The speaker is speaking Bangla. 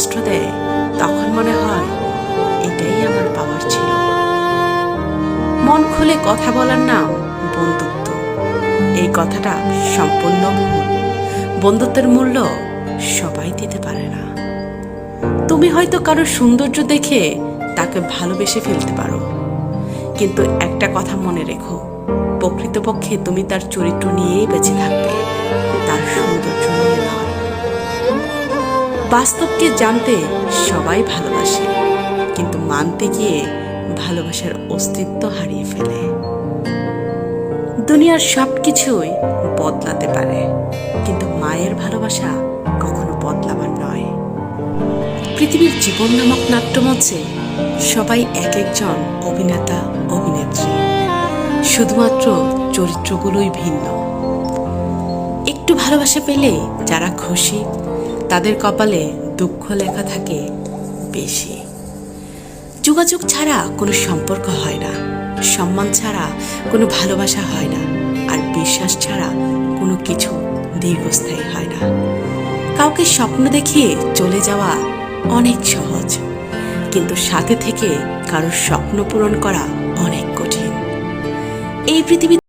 কষ্ট দেয়, তখন মনে হয় এটাই আমার পাওয়ার ছিল। মন খুলে কথা বলার নাম বন্ধুত্ব। এই কথাটা সম্পূর্ণ ভুল। বন্ধুত্বের মূল্য সবাই দিতে পারে না। তুমি হয়তো কারও সৌন্দর্য দেখে তাকে ভালোবেসে ফেলতে পারো। কিন্তু একটা কথা মনে রেখো, প্রকৃতপক্ষে তুমি তার চরিত্র নিয়েই বেঁচে থাকবে। বাস্তবকে জানতে সবাই ভালোবাসে, কিন্তু মানতে গিয়ে ভালোবাসার অস্তিত্ব হারিয়ে ফেলে। দুনিয়ার সব কিছুই বদলাতে পারে, কিন্তু মায়ের ভালোবাসা কখনো বদলাবার নয়। পৃথিবীর জীবন নামক নাট্যমঞ্চে সবাই এক একজন অভিনেতা, অভিনেত্রী। শুধুমাত্র চরিত্রগুলোই ভিন্ন। একটু ভালোবাসা পেলে যারা খুশি তাদের কপালে দুঃখ লেখা থাকে বেশি। যোগাযোগ ছাড়া কোনো সম্পর্ক হয় না। সম্মান ছাড়া কোনো ভালোবাসা হয় না। আর বিশ্বাস ছাড়া কোনো কিছু দীর্ঘস্থায়ী হয় না। কাউকে স্বপ্ন দেখিয়ে চলে যাওয়া অনেক সহজ। কিন্তু সাথে থেকে কারোর স্বপ্ন পূরণ করা অনেক কঠিন। এই পৃথিবী